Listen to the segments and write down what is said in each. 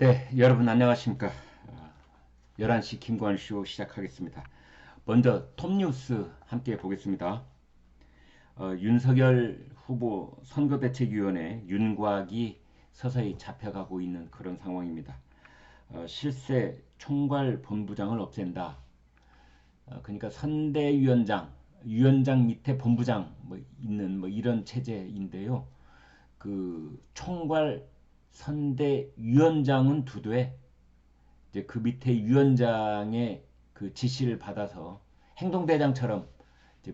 네, 여러분 안녕하십니까. 11시 김관쇼 시작하겠습니다. 먼저 톱뉴스 함께 보겠습니다. 어, 윤석열 후보 선거대책위원회 윤곽이 서서히 잡혀가고 있는 그런 상황입니다. 어, 실세 총괄 본부장을 없앤다. 어, 그러니까 선대위원장, 위원장 밑에 본부장 뭐 있는 뭐 이런 체제인데요. 그 총괄 선대 위원장은 두되 이제 그 밑에 위원장의 그 지시를 받아서 행동대장처럼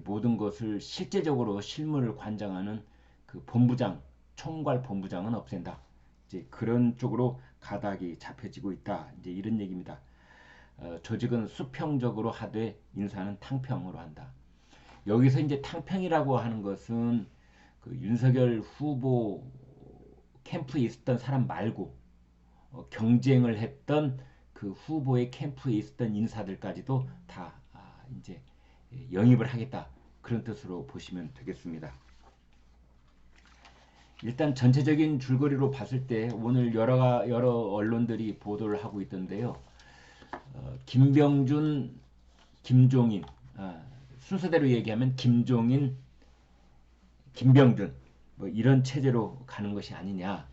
모든 것을 실제적으로 실무를 관장하는 그 본부장, 총괄 본부장은 없앤다. 이제 그런 쪽으로 가닥이 잡혀지고 있다. 이제 이런 얘기입니다. 어, 조직은 수평적으로 하되 인사는 탕평으로 한다. 여기서 이제 탕평이라고 하는 것은 그 윤석열 후보 캠프에 있었던 사람 말고 어, 경쟁을 했던 그 후보의 캠프에 있었던 인사들까지도 다 아, 이제 영입을 하겠다 그런 뜻으로 보시면 되겠습니다. 일단 전체적인 줄거리로 봤을 때 오늘 여러 여러 언론들이 보도를 하고 있던데요. 어, 김병준, 김종인 아, 순서대로 얘기하면 김종인, 김병준 뭐 이런 체제로 가는 것이 아니냐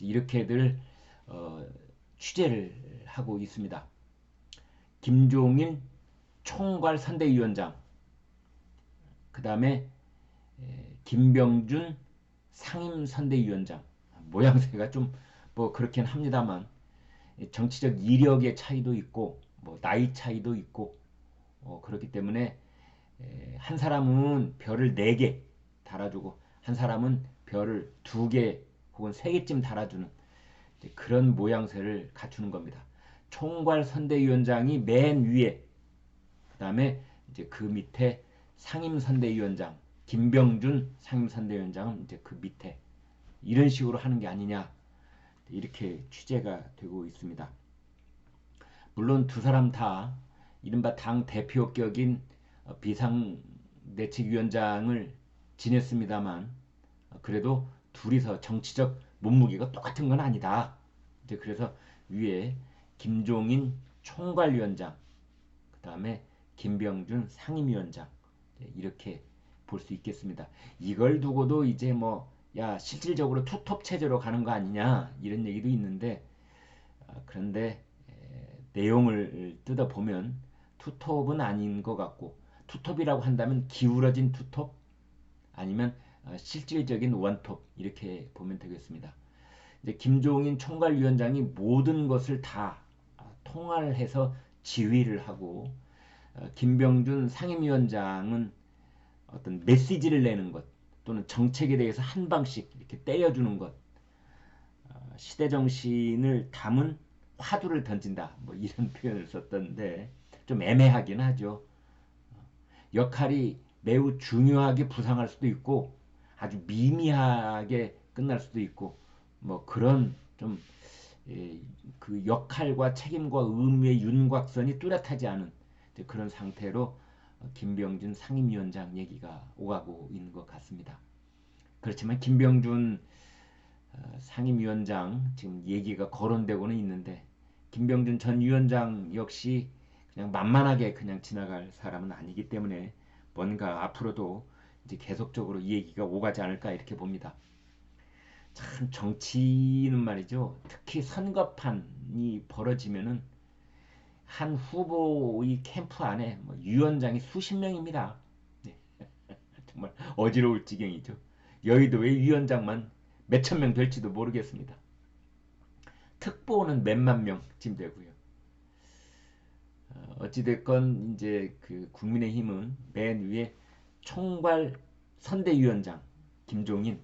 이렇게들 어, 취재를 하고 있습니다. 김종인 총괄 선대위원장 그 다음에 김병준 상임 선대위원장 모양새가 좀 뭐 그렇긴 합니다만 정치적 이력의 차이도 있고 뭐 나이 차이도 있고 어 그렇기 때문에 한 사람은 별을 4개 달아주고 한 사람은 별을 2개 혹은 3개쯤 달아주는 그런 모양새를 갖추는 겁니다. 총괄 선대위원장이 맨 위에 그 다음에 이제 그 밑에 상임 선대위원장 김병준 상임 선대위원장은 이제 그 밑에 이런 식으로 하는 게 아니냐 이렇게 취재가 되고 있습니다. 물론 두 사람 다 이른바 당 대표격인 비상대책위원장을 지냈습니다만 그래도 둘이서 정치적 몸무게가 똑같은 건 아니다. 이제 그래서 위에 김종인 총괄위원장, 그 다음에 김병준 상임위원장 이렇게 볼 수 있겠습니다. 이걸 두고도 이제 뭐 야 실질적으로 투톱 체제로 가는 거 아니냐 이런 얘기도 있는데 어, 그런데 에, 내용을 뜯어 보면 투톱은 아닌 것 같고 투톱이라고 한다면 기울어진 투톱 아니면 어, 실질적인 원톱 이렇게 보면 되겠습니다. 이제 김종인 총괄위원장이 모든 것을 다 어, 통할해서 지휘를 하고 어, 김병준 상임위원장은 어떤 메시지를 내는 것 또는 정책에 대해서 한 방씩 이렇게 때려주는 것 시대 정신을 담은 화두를 던진다 뭐 이런 표현을 썼던데 좀 애매하긴 하죠. 역할이 매우 중요하게 부상할 수도 있고 아주 미미하게 끝날 수도 있고 뭐 그런 좀그 예, 역할과 책임과 의미의 윤곽선이 뚜렷하지 않은 그런 상태로 김병준 상임위원장 얘기가 오가고 있는 것 같습니다. 그렇지만 김병준 어, 상임위원장 지금 얘기가 거론되고는 있는데 김병준 전 위원장 역시 그냥 만만하게 그냥 지나갈 사람은 아니기 때문에 뭔가 앞으로도 이제 계속적으로 이 얘기가 오가지 않을까 이렇게 봅니다. 참 정치는 말이죠. 특히 선거판이 벌어지면은 한 후보의 캠프 안에 뭐 위원장이 수십 명입니다. 네. 정말 어지러울 지경이죠. 여의도의 위원장만 몇천 명 될지도 모르겠습니다. 특보는 몇만 명쯤 되고요. 어, 어찌됐건 이제 그 국민의힘은 맨 위에 총괄 선대위원장 김종인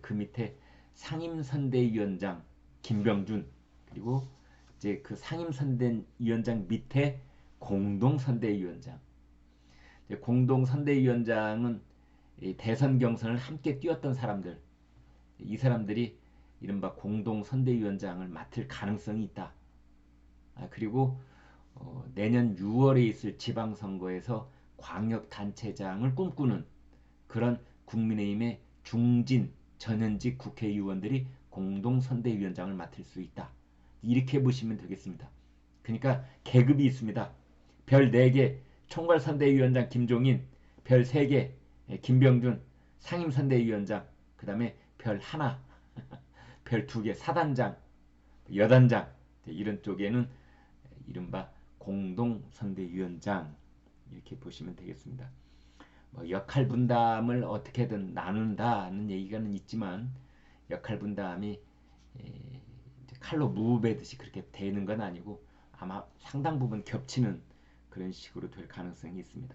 그 밑에 상임 선대위원장 김병준 그리고 이제 그 상임 선대위원장 밑에 공동 선대위원장 공동 선대위원장은 대선 경선을 함께 뛰었던 사람들 이 사람들이 이른바 공동 선대위원장을 맡을 가능성이 있다. 아, 그리고 어, 내년 6월에 있을 지방선거에서 광역단체장을 꿈꾸는 그런 국민의힘의 중진 전현직 국회의원들이 공동선대위원장을 맡을 수 있다. 이렇게 보시면 되겠습니다. 그러니까 계급이 있습니다. 별 4개 총괄선대위원장 김종인, 별 3개 김병준 상임선대위원장, 그 다음에 별 하나, 별 2개 사단장, 여단장 이런 쪽에는 이른바 공동선대위원장 이렇게 보시면 되겠습니다. 뭐 역할 분담을 어떻게든 나눈다는 얘기가는 있지만 역할 분담이 칼로 무베듯이 그렇게 되는 건 아니고 아마 상당 부분 겹치는 그런 식으로 될 가능성이 있습니다.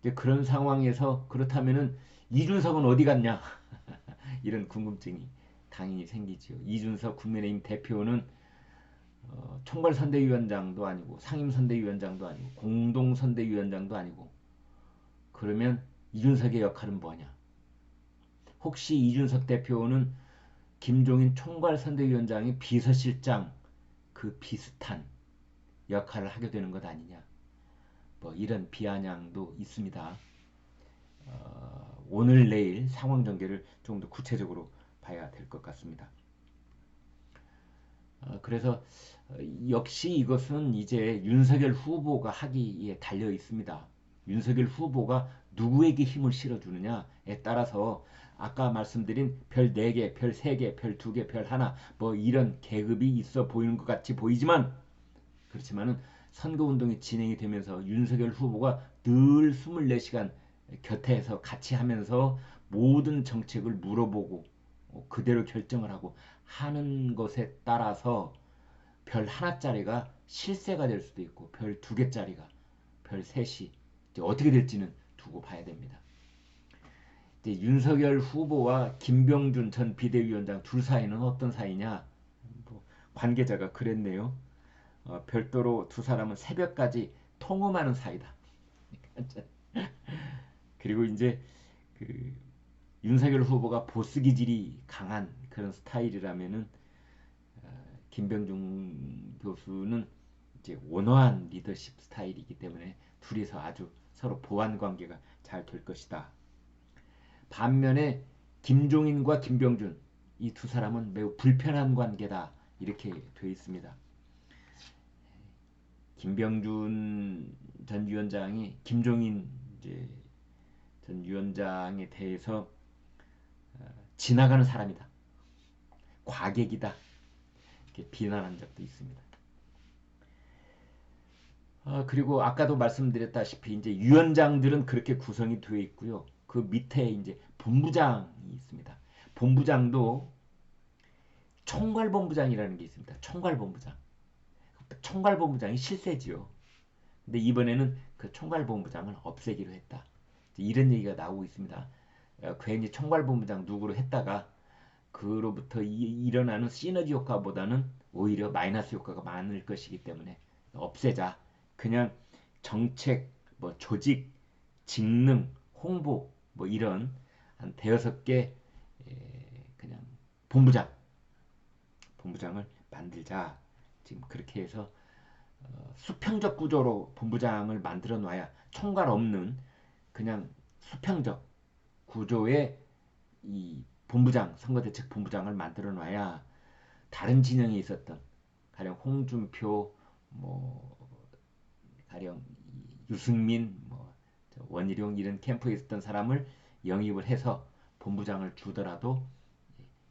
이제 그런 상황에서 그렇다면은 이준석은 어디 갔냐 이런 궁금증이 당연히 생기지요. 이준석 국민의힘 대표는 어, 총괄선대위원장도 아니고 상임선대위원장도 아니고 공동선대위원장도 아니고 그러면 이준석의 역할은 뭐냐? 혹시 이준석 대표는 김종인 총괄선대위원장이 비서실장 그 비슷한 역할을 하게 되는 것 아니냐? 뭐 이런 비아냥도 있습니다. 어, 오늘 내일 상황 전개를 좀 더 구체적으로 봐야 될 것 같습니다. 어, 그래서 어, 역시 이것은 이제 윤석열 후보가 하기에 달려 있습니다. 윤석열 후보가 누구에게 힘을 실어주느냐에 따라서 아까 말씀드린 별 4개, 별 3개, 별 2개, 별 하나 뭐 이런 계급이 있어 보이는 것 같이 보이지만 그렇지만은 선거운동이 진행이 되면서 윤석열 후보가 늘 24시간 곁에서 같이 하면서 모든 정책을 물어보고 그대로 결정을 하고 하는 것에 따라서 별 하나짜리가 실세가 될 수도 있고 별 두 개짜리가 별 셋이 어떻게 될지는 두고 봐야 됩니다. 윤석열 후보와 김병준 전 비대위원장 둘 사이는 어떤 사이냐? 뭐 관계자가 그랬네요. 어, 별도로 두 사람은 새벽까지 통음하는 사이다. 그리고 이제 그 윤석열 후보가 보스 기질이 강한 그런 스타일이라면은 어, 김병준 교수는 이제 온화한 리더십 스타일이기 때문에 둘이서 아주 서로 보완 관계가 잘 될 것이다. 반면에 김종인과 김병준 이 두 사람은 매우 불편한 관계다 이렇게 되어 있습니다. 김병준 전 위원장이 김종인 이제 전 위원장에 대해서 어, 지나가는 사람이다. 과객이다. 이렇게 비난한 적도 있습니다. 아, 그리고 아까도 말씀드렸다시피 이제 위원장들은 그렇게 구성이 되어 있고요. 그 밑에 이제 본부장이 있습니다. 본부장도 총괄본부장이라는 게 있습니다. 총괄본부장. 총괄본부장이 실세지요. 근데 이번에는 그 총괄본부장을 없애기로 했다. 이런 얘기가 나오고 있습니다. 어, 괜히 총괄본부장 누구로 했다가 그로부터 이, 일어나는 시너지 효과보다는 오히려 마이너스 효과가 많을 것이기 때문에 없애자. 그냥 정책, 뭐 조직, 직능, 홍보 뭐 이런 한 대여섯 개 그냥 본부장 본부장을 만들자. 지금 그렇게 해서 어, 수평적 구조로 본부장을 만들어 놔야 총괄 없는 그냥 수평적 구조의 이 본부장, 선거대책 본부장을 만들어 놔야 다른 진영에 있었던 가령 홍준표, 뭐 가령 유승민, 뭐 원희룡 이런 캠프에 있었던 사람을 영입을 해서 본부장을 주더라도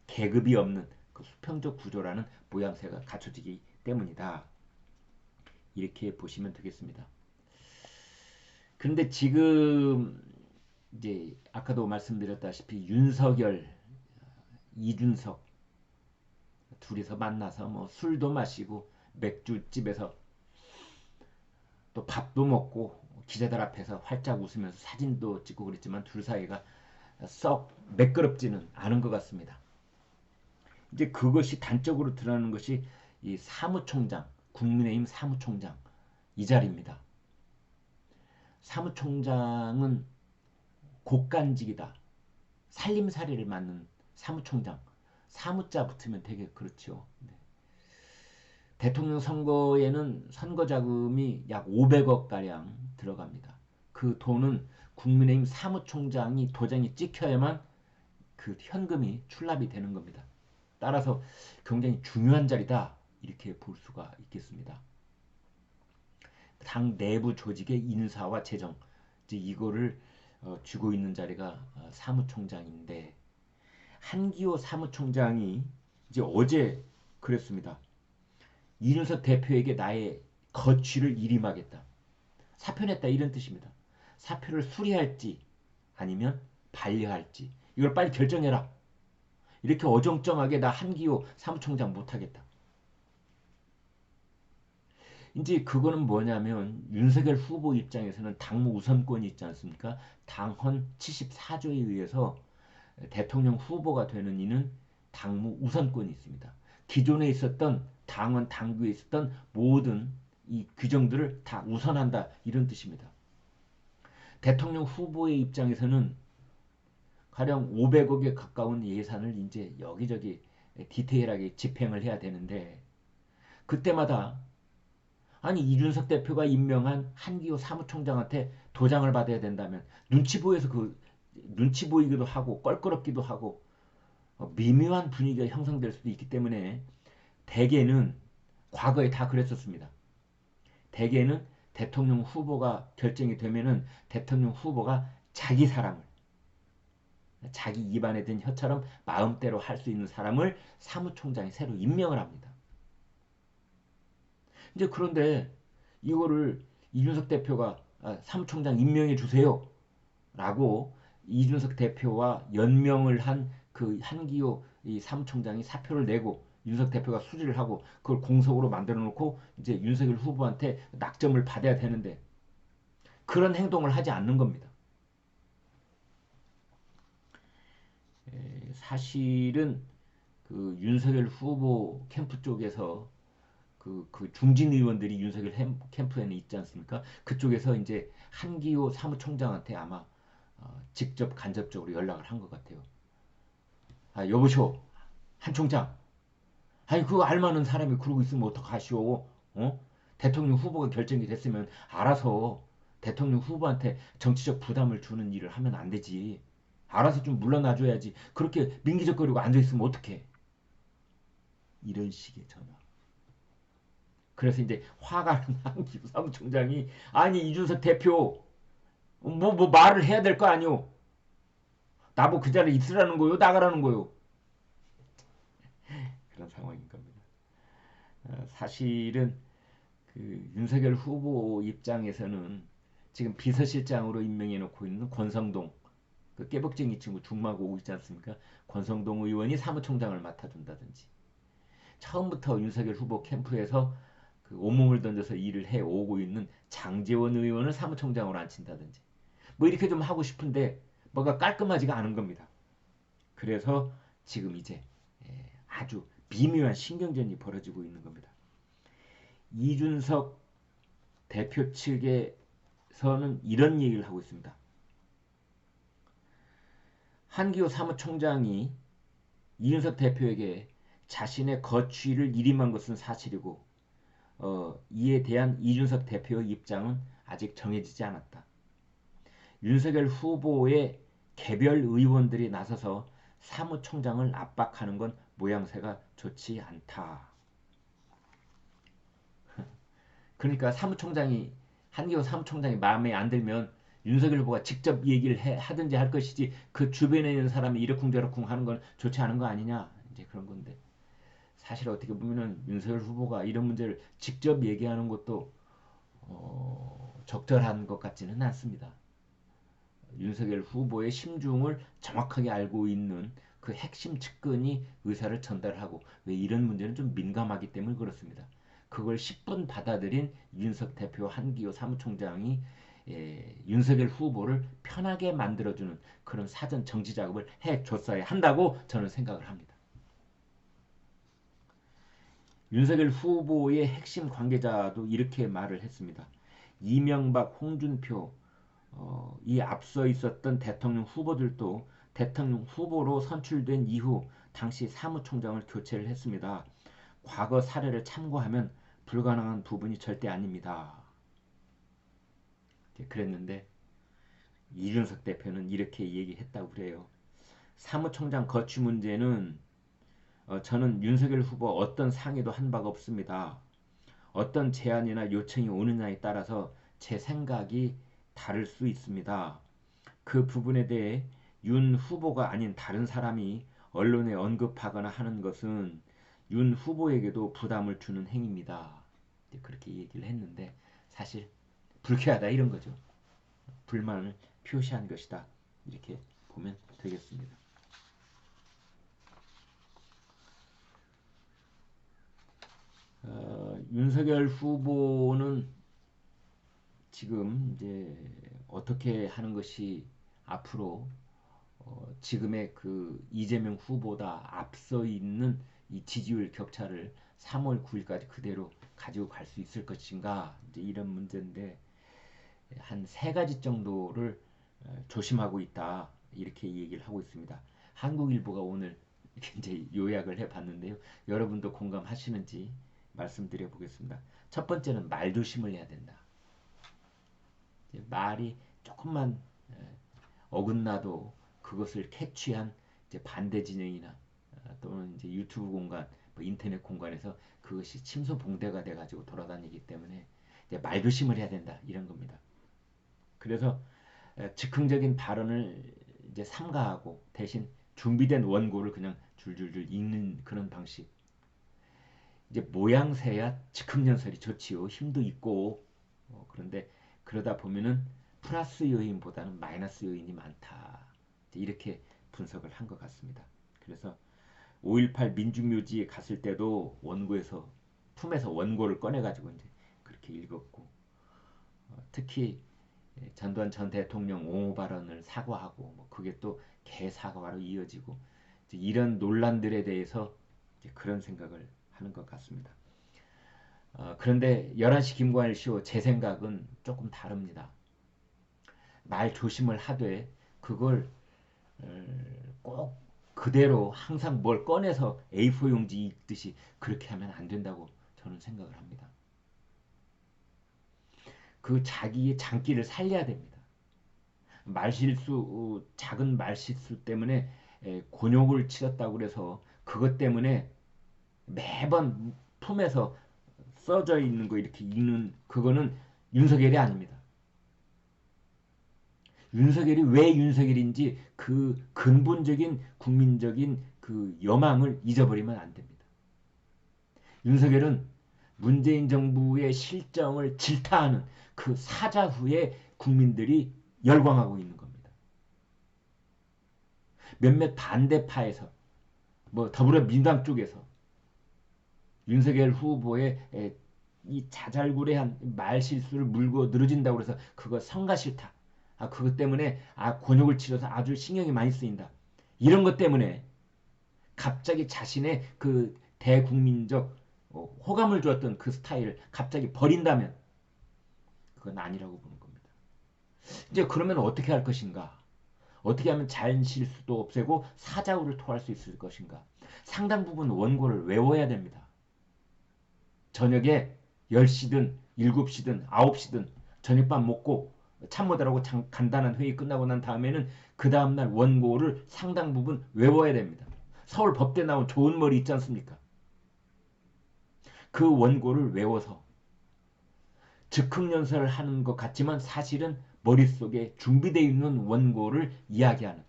계급이 없는 그 수평적 구조라는 모양새가 갖춰지기 때문이다. 이렇게 보시면 되겠습니다. 그런데 지금 이제 아까도 말씀드렸다시피 윤석열, 이준석 둘이서 만나서 뭐 술도 마시고 맥주집에서 또 밥도 먹고 기자들 앞에서 활짝 웃으면서 사진도 찍고 그랬지만 둘 사이가 썩 매끄럽지는 않은 것 같습니다. 이제 그것이 단적으로 드러나는 것이 이 사무총장, 국민의힘 사무총장 이 자리입니다. 사무총장은 곡간직이다. 살림살이를 맡는 사무총장. 사무자 붙으면 되게 그렇죠. 네. 대통령 선거에는 선거 자금이 약 500억 가량 들어갑니다. 그 돈은 국민의힘 사무총장이 도장이 찍혀야만 그 현금이 출납이 되는 겁니다. 따라서 굉장히 중요한 자리다 이렇게 볼 수가 있겠습니다. 당 내부 조직의 인사와 재정 이제 이거를 어, 쥐고 있는 자리가 어, 사무총장인데 한기호 사무총장이 이제 어제 그랬습니다. 이준석 대표에게 나의 거취를 일임하겠다. 사표냈다 이런 뜻입니다. 사표를 수리할지 아니면 반려할지 이걸 빨리 결정해라. 이렇게 어정쩡하게 나 한기호 사무총장 못하겠다. 이제 그거는 뭐냐면 윤석열 후보 입장에서는 당무 우선권이 있지 않습니까? 당헌 74조에 의해서 대통령 후보가 되는 이는 당무 우선권이 있습니다. 기존에 있었던 당원 당규에 있었던 모든 이 규정들을 다 우선한다 이런 뜻입니다. 대통령 후보의 입장에서는 가령 500억에 가까운 예산을 이제 여기저기 디테일하게 집행을 해야 되는데 그때마다 아니 이준석 대표가 임명한 한기호 사무총장한테 도장을 받아야 된다면 눈치 보여서 그 눈치 보이기도 하고 껄끄럽기도 하고 어, 미묘한 분위기가 형성될 수도 있기 때문에 대개는 과거에 다 그랬었습니다. 대개는 대통령 후보가 결정이 되면은 대통령 후보가 자기 사람을 자기 입안에 든 혀처럼 마음대로 할 수 있는 사람을 사무총장이 새로 임명을 합니다. 이제 그런데 이거를 이준석 대표가 아, 사무총장 임명해 주세요. 라고 이준석 대표와 연명을 한 그 한기호 이 사무총장이 사표를 내고 윤석 대표가 수리를 하고 그걸 공석으로 만들어 놓고 이제 윤석열 후보한테 낙점을 받아야 되는데 그런 행동을 하지 않는 겁니다. 사실은 그 윤석열 후보 캠프 쪽에서 그, 그 중진 의원들이 윤석열 캠프에는 있지 않습니까? 그쪽에서 이제 한기호 사무총장한테 아마 어, 직접 간접적으로 연락을 한 것 같아요. 아, 여보쇼, 한 총장. 아니, 그거 알만한 사람이 그러고 있으면 어떡하시오? 어? 대통령 후보가 결정이 됐으면 알아서 대통령 후보한테 정치적 부담을 주는 일을 하면 안 되지. 알아서 좀 물러나줘야지. 그렇게 민기적거리고 앉아있으면 어떡해. 이런 식의 전화. 그래서 이제 화가 난 사무총장이 아니 이준석 대표 뭐, 뭐 말을 해야 될 거 아니오. 나보고 그 자리에 있으라는 거요? 나가라는 거요? 그런 상황인 겁니다. 어, 사실은 그 윤석열 후보 입장에서는 지금 비서실장으로 임명해 놓고 있는 권성동 그 깨복쟁이 친구 중마고 오고 있지 않습니까? 권성동 의원이 사무총장을 맡아준다든지 처음부터 윤석열 후보 캠프에서 그 온몸을 던져서 일을 해 오고 있는 장재원 의원을 사무총장으로 앉힌다든지 뭐 이렇게 좀 하고 싶은데 뭐가 깔끔하지가 않은 겁니다. 그래서 지금 이제 예, 아주 미묘한 신경전이 벌어지고 있는 겁니다. 이준석 대표 측에서는 이런 얘기를 하고 있습니다. 한기호 사무총장이 이준석 대표에게 자신의 거취를 일임한 것은 사실이고 어, 이에 대한 이준석 대표의 입장은 아직 정해지지 않았다. 윤석열 후보의 개별 의원들이 나서서 사무총장을 압박하는 건 모양새가 좋지 않다. 그러니까 사무총장이 한기호 사무총장이 마음에 안 들면 윤석열 후보가 직접 얘기를 해, 하든지 할 것이지 그 주변에 있는 사람이 이러쿵저러쿵 하는 건 좋지 않은 거 아니냐 이제 그런 건데 사실 어떻게 보면은 윤석열 후보가 이런 문제를 직접 얘기하는 것도 어, 적절한 것 같지는 않습니다. 윤석열 후보의 심중을 정확하게 알고 있는 그 핵심 측근이 의사를 전달하고 왜 이런 문제는 좀 민감하기 때문에 그렇습니다. 그걸 10분 받아들인 윤석 대표 한기호 사무총장이 예, 윤석열 후보를 편하게 만들어주는 그런 사전 정치 작업을 해줬어야 한다고 저는 생각을 합니다. 윤석열 후보의 핵심 관계자도 이렇게 말을 했습니다. 이명박, 홍준표, 어, 이 앞서 있었던 대통령 후보들도 대통령 후보로 선출된 이후 당시 사무총장을 교체를 했습니다. 과거 사례를 참고하면 불가능한 부분이 절대 아닙니다. 그랬는데 이준석 대표는 이렇게 얘기했다고 그래요. 사무총장 거취 문제는 어, 저는 윤석열 후보 어떤 상의도 한 바가 없습니다. 어떤 제안이나 요청이 오느냐에 따라서 제 생각이 다를 수 있습니다. 그 부분에 대해 윤 후보가 아닌 다른 사람이 언론에 언급하거나 하는 것은 윤 후보에게도 부담을 주는 행위입니다. 그렇게 얘기를 했는데 사실 불쾌하다 이런 거죠. 불만을 표시한 것이다. 이렇게 보면 되겠습니다. 어, 윤석열 후보는 지금 이제 어떻게 하는 것이 앞으로 어, 지금의 그 이재명 후보다 앞서 있는 이 지지율 격차를 3월 9일까지 그대로 가지고 갈 수 있을 것인가 이제 이런 문제인데 한 세 가지 정도를 어, 조심하고 있다 이렇게 얘기를 하고 있습니다. 한국일보가 오늘 이제 요약을 해봤는데요. 여러분도 공감하시는지 말씀드려 보겠습니다. 첫 번째는 말 조심을 해야 된다. 말이 조금만 어긋나도 그것을 캐치한 반대 진영이나 어, 또는 이제 유튜브 공간, 뭐 인터넷 공간에서 그것이 침소봉대가 돼가지고 돌아다니기 때문에 말 조심을 해야 된다 이런 겁니다. 그래서 즉흥적인 발언을 이제 삼가하고 대신 준비된 원고를 그냥 줄줄줄 읽는 그런 방식. 이제 모양새야 즉흥연설이 좋지요. 힘도 있고 어, 그런데 그러다 보면은 플러스 요인보다는 마이너스 요인이 많다. 이렇게 분석을 한 것 같습니다. 그래서 5.18 민중묘지에 갔을 때도 원고에서 품에서 원고를 꺼내가지고 이제 그렇게 읽었고 어, 특히 예, 전두환 전 대통령 옹호 발언을 사과하고 뭐 그게 또 개사과로 이어지고 이런 논란들에 대해서 그런 생각을 하는 것 같습니다. 어, 그런데 11시 김관일 쇼 제 생각은 조금 다릅니다. 말 조심을 하되 그걸 어, 꼭 그대로 항상 뭘 꺼내서 A4 용지 읽듯이 그렇게 하면 안 된다고 저는 생각을 합니다. 그 자기의 장기를 살려야 됩니다. 말실수, 작은 말실수 때문에 곤욕을 치렀다고 그래서 그것 때문에 매번 품에서 써져 있는 거 이렇게 읽는 그거는 윤석열이 아닙니다. 윤석열이 왜 윤석열인지 그 근본적인 국민적인 그 여망을 잊어버리면 안 됩니다. 윤석열은 문재인 정부의 실정을 질타하는 그 사자 후에 국민들이 열광하고 있는 겁니다. 몇몇 반대파에서 뭐 더불어민주당 쪽에서 윤석열 후보의 이 자잘구레한 말 실수를 물고 늘어진다고 해서 그거 성가 싫다. 아, 그것 때문에 아, 곤욕을 치러서 아주 신경이 많이 쓰인다. 이런 것 때문에 갑자기 자신의 그 대국민적 어, 호감을 주었던 그 스타일을 갑자기 버린다면 그건 아니라고 보는 겁니다. 이제 그러면 어떻게 할 것인가? 어떻게 하면 자연 실수도 없애고 사자우를 토할 수 있을 것인가? 상당 부분 원고를 외워야 됩니다. 저녁에 10시든 7시든 9시든 저녁밥 먹고 참모들하고 간단한 회의 끝나고 난 다음에는 그 다음날 원고를 상당 부분 외워야 됩니다. 서울 법대 나온 좋은 머리 있지 않습니까? 그 원고를 외워서 즉흥연설을 하는 것 같지만 사실은 머릿속에 준비되어 있는 원고를 이야기하는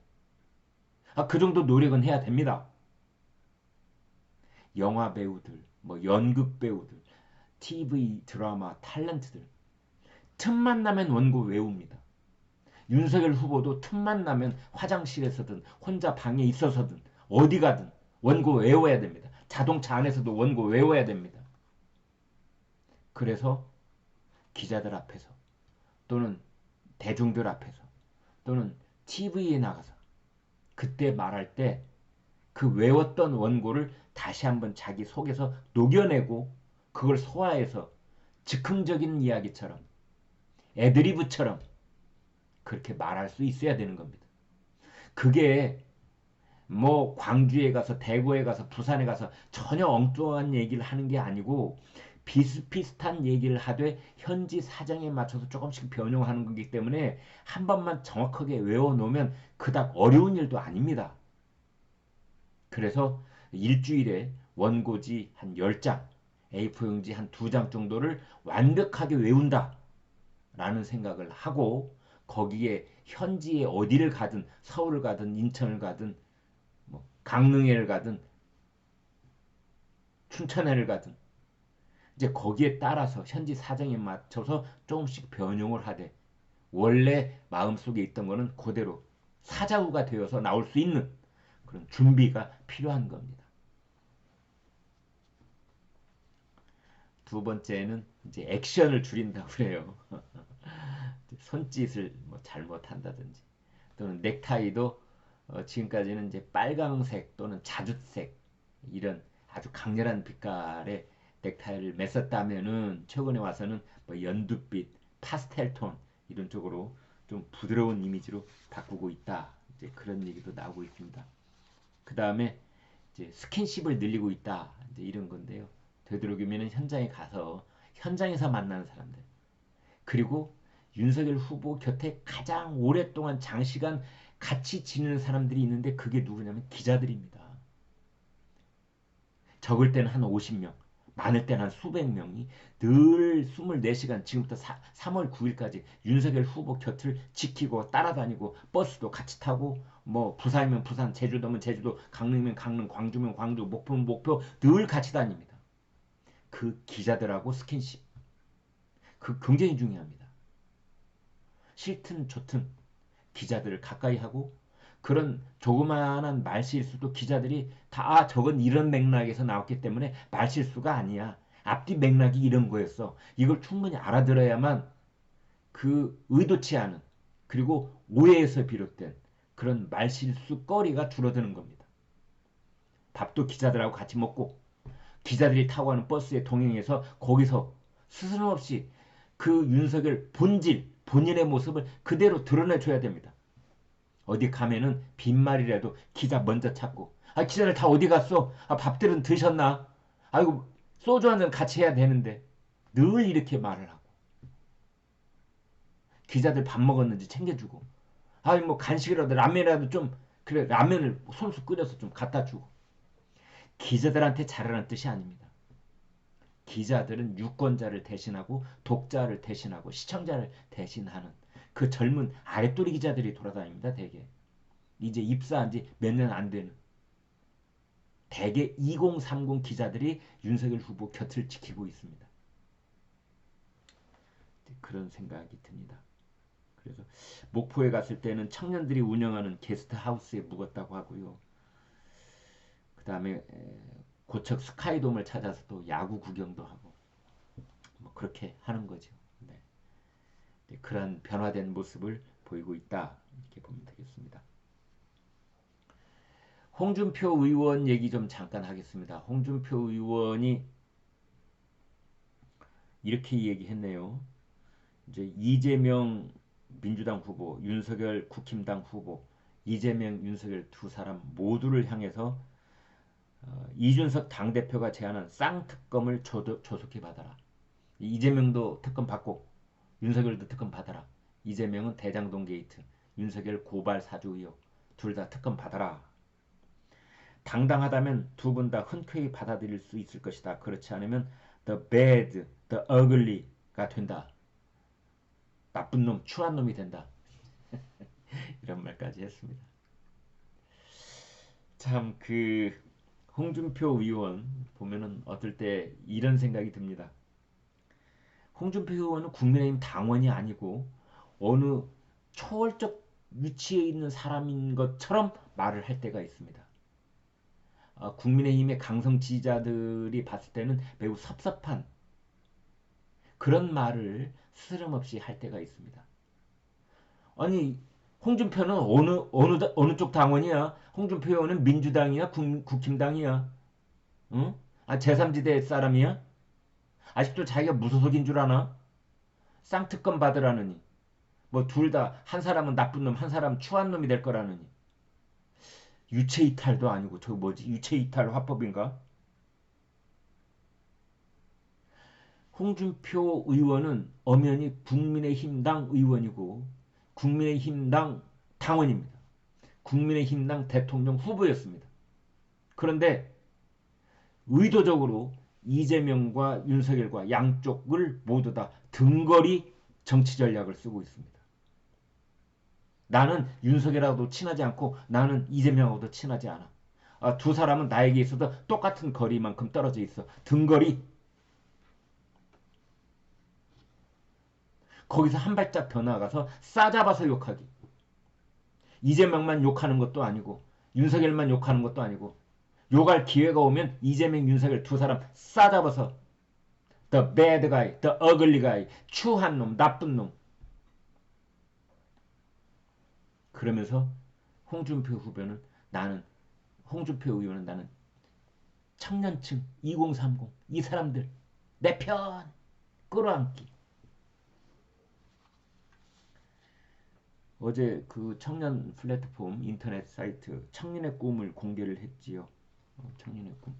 아, 그 정도 노력은 해야 됩니다. 영화 배우들, 뭐 연극 배우들, TV 드라마 탤런트들 틈만 나면 원고 외웁니다. 윤석열 후보도 틈만 나면 화장실에서든 혼자 방에 있어서든 어디 가든 원고 외워야 됩니다. 자동차 안에서도 원고 외워야 됩니다. 그래서 기자들 앞에서 또는 대중들 앞에서 또는 TV에 나가서 그때 말할 때 그 외웠던 원고를 다시 한번 자기 속에서 녹여내고 그걸 소화해서 즉흥적인 이야기처럼 애드리브처럼 그렇게 말할 수 있어야 되는 겁니다. 그게 뭐 광주에 가서 대구에 가서 부산에 가서 전혀 엉뚱한 얘기를 하는 게 아니고 비슷비슷한 얘기를 하되 현지 사정에 맞춰서 조금씩 변형하는 거기 때문에 한 번만 정확하게 외워놓으면 그닥 어려운 일도 아닙니다. 그래서 일주일에 원고지 한 10장, A4용지 한두장 정도를 완벽하게 외운다. 라는 생각을 하고 거기에 현지에 어디를 가든 서울을 가든 인천을 가든 뭐 강릉에를 가든 춘천에를 가든 이제 거기에 따라서 현지 사정에 맞춰서 조금씩 변형을 하되 원래 마음속에 있던 거는 그대로 사자후가 되어서 나올 수 있는 그런 준비가 필요한 겁니다. 두 번째는 이제 액션을 줄인다고 그래요. 손짓을 뭐 잘못한다든지 또는 넥타이도 어 지금까지는 이제 빨강색 또는 자주색 이런 아주 강렬한 빛깔의 넥타이를 맸었다면은 최근에 와서는 뭐 연두빛, 파스텔톤 이런 쪽으로 좀 부드러운 이미지로 바꾸고 있다. 이제 그런 얘기도 나오고 있습니다. 그 다음에 이제 스킨십을 늘리고 있다. 이제 이런 건데요. 되도록이면 현장에 가서 현장에서 만나는 사람들 그리고 윤석열 후보 곁에 가장 오랫동안 장시간 같이 지내는 사람들이 있는데 그게 누구냐면 기자들입니다. 적을 때는 한 50명, 많을 때는 한 수백 명이 늘 24시간 지금부터 사, 3월 9일까지 윤석열 후보 곁을 지키고 따라다니고 버스도 같이 타고 뭐 부산이면 부산, 제주도면 제주도, 강릉이면 강릉, 광주면 광주, 목포면 목표 늘 같이 다닙니다. 그 기자들하고 스킨십. 그 굉장히 중요합니다. 싫든 좋든 기자들을 가까이 하고 그런 조그마한 말실수도 기자들이 다 아, 저건 이런 맥락에서 나왔기 때문에 말실수가 아니야. 앞뒤 맥락이 이런 거였어. 이걸 충분히 알아들어야만 그 의도치 않은 그리고 오해에서 비롯된 그런 말실수 거리가 줄어드는 겁니다. 밥도 기자들하고 같이 먹고 기자들이 타고 가는 버스에 동행해서 거기서 스스럼 없이 그 윤석열 본질, 본인의 모습을 그대로 드러내줘야 됩니다. 어디 가면은 빈말이라도 기자 먼저 찾고 아 기자들 다 어디 갔어? 아 밥들은 드셨나? 아이고 소주 한 잔 같이 해야 되는데 늘 이렇게 말을 하고 기자들 밥 먹었는지 챙겨주고 아이 뭐 간식이라도 라면이라도 좀 그래 라면을 손수 끓여서 좀 갖다 주고 기자들한테 잘하는 뜻이 아닙니다. 기자들은 유권자를 대신하고 독자를 대신하고 시청자를 대신하는 그 젊은 아랫도리 기자들이 돌아다닙니다. 대개 이제 입사한 지 몇 년 안 되는 대개 2030 기자들이 윤석열 후보 곁을 지키고 있습니다. 그런 생각이 듭니다. 그래서 목포에 갔을 때는 청년들이 운영하는 게스트 하우스에 묵었다고 하고요. 그 다음에 고척 스카이돔을 찾아서 또 야구 구경도 하고 뭐 그렇게 하는 거죠. 네. 네, 그런 변화된 모습을 보이고 있다 이렇게 보면 되겠습니다. 홍준표 의원 얘기 좀 잠깐 하겠습니다. 홍준표 의원이 이렇게 얘기했네요. 이제 이재명 민주당 후보, 윤석열 국힘당 후보, 이재명, 윤석열 두 사람 모두를 향해서 어, 이준석 당대표가 제안한 쌍특검을 조, 속히 받아라. 이재명도 특검 받고 윤석열도 특검 받아라. 이재명은 대장동 게이트, 윤석열 고발 사주 의혹 둘 다 특검 받아라. 당당하다면 두 분 다 흔쾌히 받아들일 수 있을 것이다. 그렇지 않으면 the bad, the ugly가 된다. 나쁜 놈, 추한 놈이 된다. 이런 말까지 했습니다. 참 그 홍준표 의원 보면은 어떨 때 이런 생각이 듭니다. 홍준표 의원은 국민의힘 당원이 아니고 어느 초월적 위치에 있는 사람인 것처럼 말을 할 때가 있습니다. 아, 국민의힘의 강성 지지자들이 봤을 때는 매우 섭섭한 그런 말을 스스럼없이 할 때가 있습니다. 아니 홍준표는 어느 어느 어느 쪽 당원이야? 홍준표 의원은 민주당이야, 국, 국힘당이야. 응? 아 제3지대 사람이야? 아직도 자기가 무소속인 줄 아나? 쌍특검 받으라느니. 뭐 둘 다 한 사람은 나쁜 놈, 한 사람은 추한 놈이 될 거라느니. 유체 이탈도 아니고 저 뭐지? 유체 이탈 화법인가? 홍준표 의원은 엄연히 국민의힘당 의원이고 국민의힘당 당원입니다. 국민의힘당 대통령 후보였습니다. 그런데 의도적으로 이재명과 윤석열과 양쪽을 모두 다 등거리 정치 전략을 쓰고 있습니다. 나는 윤석열하고도 친하지 않고 나는 이재명하고도 친하지 않아. 아, 두 사람은 나에게 있어도 똑같은 거리만큼 떨어져 있어. 등거리. 거기서 한 발짝 더 나아가서 싸잡아서 욕하기. 이재명만 욕하는 것도 아니고 윤석열만 욕하는 것도 아니고 욕할 기회가 오면 이재명, 윤석열 두 사람 싸잡아서 the bad guy, the ugly guy, 추한 놈, 나쁜 놈. 그러면서 홍준표 후보는 나는 홍준표 의원은 나는 청년층 2030 이 사람들 내 편 끌어안기. 어제 그 청년 플랫폼 인터넷 사이트 청년의 꿈을 공개를 했지요. 어, 청년의 꿈.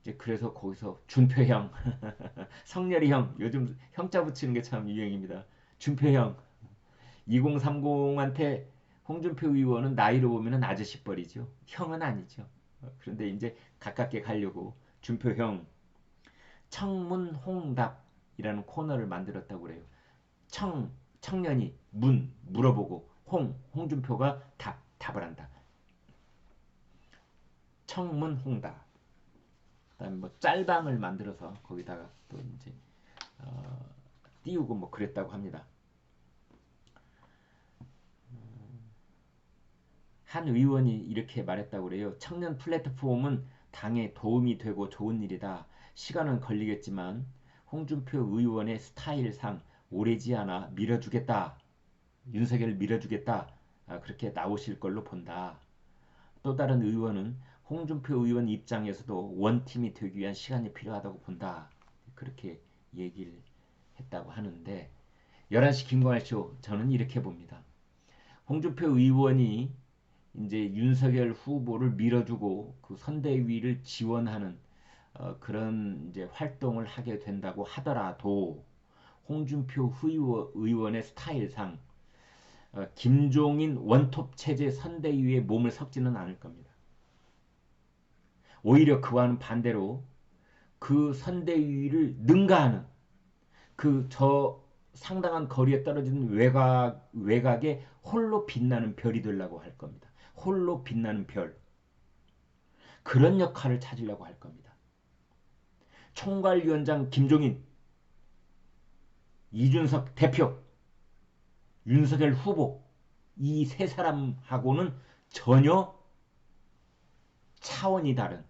이제 그래서 거기서 준표형, 성렬이 형, 요즘 형자 붙이는 게 참 유행입니다. 준표형, 2030한테 홍준표 의원은 나이로 보면 아저씨 뻘이죠. 형은 아니죠. 어, 그런데 이제 가깝게 가려고 준표형, 청문홍답이라는 코너를 만들었다고 그래요. 청, 청년이 문, 물어보고 홍, 홍준표가 답, 답을 한다. 청문홍답. 그다음에 뭐 짤방을 만들어서 거기다가 또 이제 어, 띄우고 뭐 그랬다고 합니다. 한 의원이 이렇게 말했다고 그래요. 청년 플랫폼은 당에 도움이 되고 좋은 일이다. 시간은 걸리겠지만 홍준표 의원의 스타일상 오래지 않아 밀어주겠다. 윤석열을 밀어주겠다. 아, 그렇게 나오실 걸로 본다. 또 다른 의원은 홍준표 의원 입장에서도 원팀이 되기 위한 시간이 필요하다고 본다. 그렇게 얘기를 했다고 하는데 11시 김광일쇼 저는 이렇게 봅니다. 홍준표 의원이 이제 윤석열 후보를 밀어주고 그 선대위를 지원하는 어, 그런 이제 활동을 하게 된다고 하더라도 홍준표 의원의 스타일상 어, 김종인 원톱 체제 선대위에 몸을 섞지는 않을 겁니다. 오히려 그와는 반대로 그 선대위를 능가하는 그 저 상당한 거리에 떨어지는 외곽, 외곽에 홀로 빛나는 별이 되려고 할 겁니다. 홀로 빛나는 별. 그런 역할을 찾으려고 할 겁니다. 총괄위원장 김종인, 이준석 대표, 윤석열 후보 이 세 사람하고는 전혀 차원이 다른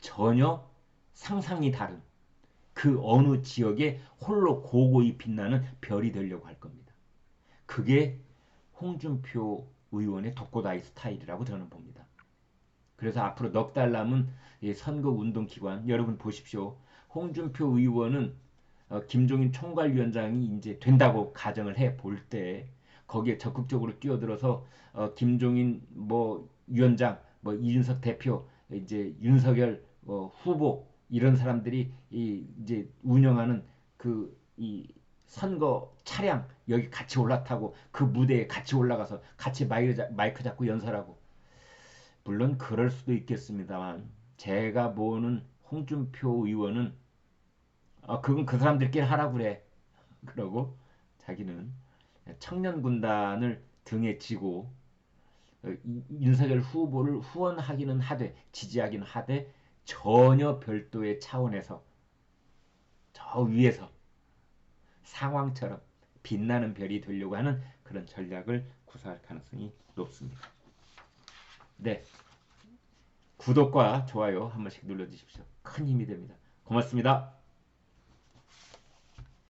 전혀 상상이 다른 그 어느 지역에 홀로 고고히 빛나는 별이 되려고 할 겁니다. 그게 홍준표 의원의 독고다이 스타일이라고 저는 봅니다. 그래서 앞으로 넉 달 남은 선거 운동 기관 여러분 보십시오. 홍준표 의원은 어, 김종인 총괄위원장이 이제 된다고 가정을 해 볼 때 거기에 적극적으로 뛰어들어서 어, 김종인 뭐 위원장, 뭐 이준석 대표, 이제 윤석열 뭐 후보 이런 사람들이 이 이제 운영하는 그 이 선거 차량 여기 같이 올라타고 그 무대에 같이 올라가서 같이 마이크, 마이크 잡고 연설하고. 물론 그럴 수도 있겠습니다만 제가 보는 홍준표 의원은 아 그건 그 사람들끼리 하라 그래 그러고 자기는 청년 군단을 등에 지고 어, 윤석열 후보를 후원하기는 하되 지지하기는 하되 전혀 별도의 차원에서 저 위에서 상황처럼 빛나는 별이 되려고 하는 그런 전략을 구사할 가능성이 높습니다. 네. 구독과 좋아요 한 번씩 눌러주십시오. 큰 힘이 됩니다. 고맙습니다.